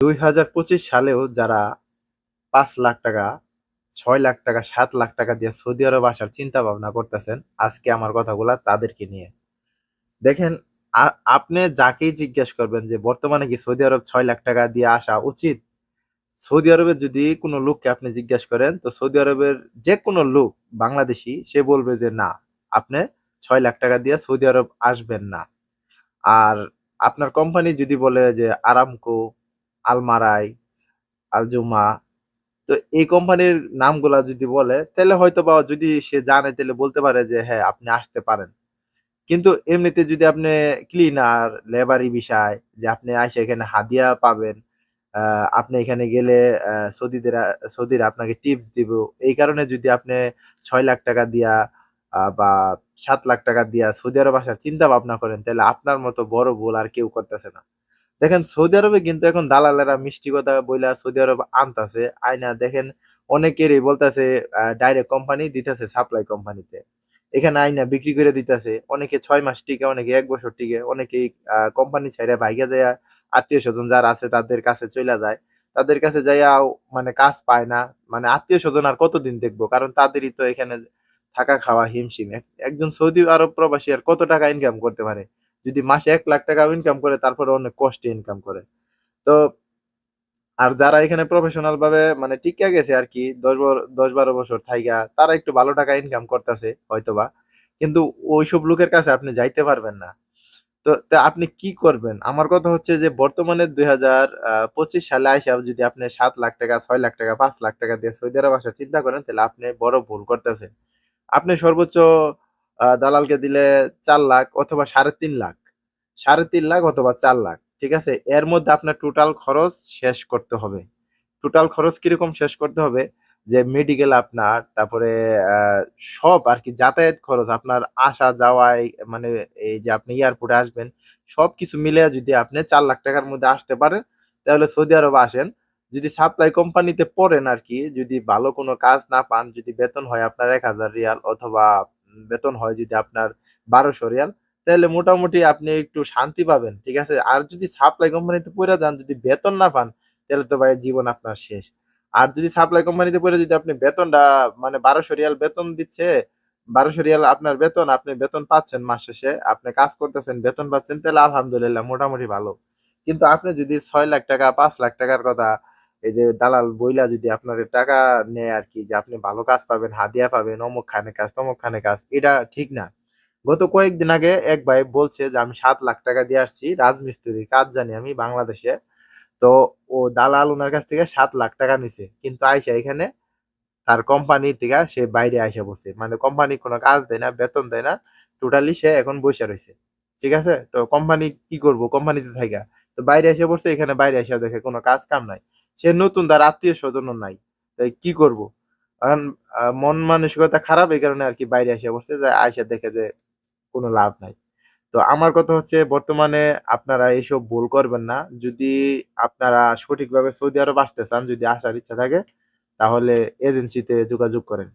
দুই হাজার পঁচিশ সালেও যারা পাঁচ লাখ টাকা, ছয় লাখ টাকা, সাত লাখ টাকা দিয়ে সৌদি আরব আসার চিন্তা ভাবনা করতেছেন, আজকে আমার কথাগুলো তাদেরকে নিয়ে। দেখেন আপনি যাকেই জিজ্ঞেস করবেন যে বর্তমানে কি সৌদি আরব ছয় লাখ টাকা দিয়ে আসা উচিত? সৌদি আরবের যদি কোনো লোককে আপনি জিজ্ঞেস করেন, তো সৌদি আরবের যে কোনো লোক, বাংলাদেশি, সে বলবে যে না, আপনি ছয় লাখ টাকা দিয়ে সৌদি আরব আসবেন না। আর আপনার কোম্পানি যদি বলে যে আরামকো আলমারাই, আলজুমা। তো এই কোম্পানির নামগুলা যদি বলে, তাহলে হয়তো বা যদি সে জানে, তাহলে বলতে পারে যে হ্যাঁ আপনি আসতে পারেন। কিন্তু এমনিতে যদি আপনি ক্লিনার লেবারি বিষয়, যে আপনি আসে এখানে হাদিয়া পাবেন আপনি এখানে গেলে সৌদিদের, সৌদিরা আপনাকে টিপস দিব। এই কারণে যদি আপনি ছয় লাখ টাকা দিয়া বা সাত লাখ টাকা দিয়া সৌদি আরব আসার চিন্তা ভাবনা করেন, তাহলে আপনার মতো বড় ভুল আর কেউ করতেছে না। দেখেন সৌদি আরবে কিন্তু এখন দালালেরা মিষ্টি কথা বইলা সৌদি আরব আনতাছে। আয়না দেখেন অনেকেরই বলতেছে ডাইরেক্ট কোম্পানি দিতেছে সাপ্লাই কোম্পানিতে এখানে আইনা বিক্রি করে দিতেছে। অনেকে ছয় মাস টিকে, অনেকে এক বছর টিকে অনেকে কোম্পানি ছাইরা ভাইগা যায়। আত্মীয় স্বজন যারা আছে তাদের কাছে চলে যায়। তাদের কাছে যাইয়া মানে কাজ পায় না। মানে আত্মীয় স্বজন আর কতদিন দেখব? কারণ তাদেরই তো এখানে থাকা খাওয়া হিমশিম। একজন সৌদি আরব প্রবাসী আর কত টাকা ইনকাম করতে পারে? যদি মাসে এক লাখ টাকা ইনকাম করে, তারপরে অনেক কষ্টে ইনকাম করে। তো আর যারা এখানে প্রফেশনাল ভাবে মানে টিকে গেছে আর কি, দশ দশ বারো বছর থাইগা তারা একটু ভালো টাকা ইনকাম করতেছে হয়তোবা। কিন্তু ওইসব লোকের কাছে আপনি যাইতে পারবেন না। তো আপনি কি করবেন? আমার কথা হচ্ছে যে, বর্তমানে দুই হাজার পঁচিশ সালে আইসা যদি আপনি সাত লাখ টাকা, ছয় লাখ টাকা, পাঁচ লাখ টাকা দিয়ে সৌদি আরব আসার চিন্তা করেন, তাহলে আপনি বড় ভুল করতেছেন। আপনি সর্বোচ্চ দালালকে দিলে চার লাখ অথবা সাড়ে তিন লাখ। সাড়ে তিন লাখ অথবা চার লাখ, ঠিক আছে? এর মধ্যে আপনার টোটাল খরচ শেষ করতে হবে। টোটাল খরচ কীরকম শেষ করতে হবে? যে মেডিকেল আপনার, তারপরে সব আর কি, যাতায়াত খরচ, আপনার আসা যাওয়ায় মানে এই যে আপনি এয়ারপোর্টে আসবেন, সব কিছু মিলে যদি আপনি চার লাখ টাকার মধ্যে আসতে পারেন, তাহলে সৌদি আরব আসেন। যদি সাপ্লাই কোম্পানিতে পড়েন আর কি, যদি ভালো কোনো কাজ না পান, যদি বেতন হয় আপনার এক হাজার রিয়াল অথবা বেতন হয় যদি আপনার বারোশো রিয়াল, তাহলে মোটামুটি আপনি একটু শান্তি পাবেন, ঠিক আছে? আর যদি সাপ্লাই কোম্পানিতে পড়ে যান, যদি বেতন না পান, তাহলে তো ভাই জীবন আপনার শেষ। আর যদি সাপ্লাই কোম্পানিতে পড়ে যদি আপনি বেতনটা মানে বারোশো রিয়াল বেতন দিচ্ছে, বারোশো রিয়াল আপনার বেতন, আপনি বেতন পাচ্ছেন মাস শেষে, আপনি কাজ করতেছেন, বেতন পাচ্ছেন, তাহলে আলহামদুলিল্লাহ মোটামুটি ভালো। কিন্তু আপনি যদি ছয় লাখ টাকা, পাঁচ লাখ টাকার কথা এই যে দালাল বইলা যদি আপনার টাকা নেয় আর কি যে আপনি ভালো কাজ পাবেন, হাদিয়া পাবেন অমুক খানে কাজ তমুক খানে কাজ, এটা ঠিক না। গত কয়েকদিন আগে এক ভাই বলছে যে, আমি সাত লাখ টাকা দিয়ে আসছি, রাজমিস্ত্রির কাজ জানি আমি বাংলাদেশে। তো ও দালাল ওনার কাছ থেকে সাত লাখ টাকা নিছে। কিন্তু আইসা এখানে তার কোম্পানি থেকে সে বাইরে আইসা বসে মানে কোম্পানি কোনো কাজ দেয় না, বেতন দেয় না টোটালি সে এখন বসে রয়েছে ঠিক আছে? তো কোম্পানি কি করব? কোম্পানিতে থাকা তো বাইরে এসে বসে এখানে বাইরে এসে দেখে কোনো কাজ কাম নাই। সে নতুন, তার আত্মীয় স্বজনও নাই। তাই কি করব? কারণ মন মানসিকতা খারাপ, এই কারণে আর কি বাইরে আসে বসে যে আইসা দেখে যে কোনো লাভ নাই। তো আমার কথা হচ্ছে, বর্তমানে আপনারা এইসব ভুল করবেন না। যদি আপনারা সঠিকভাবে সৌদি আরব আসতে চান, যদি আসার ইচ্ছা থাকে, তাহলে এজেন্সিতে যোগাযোগ করেন।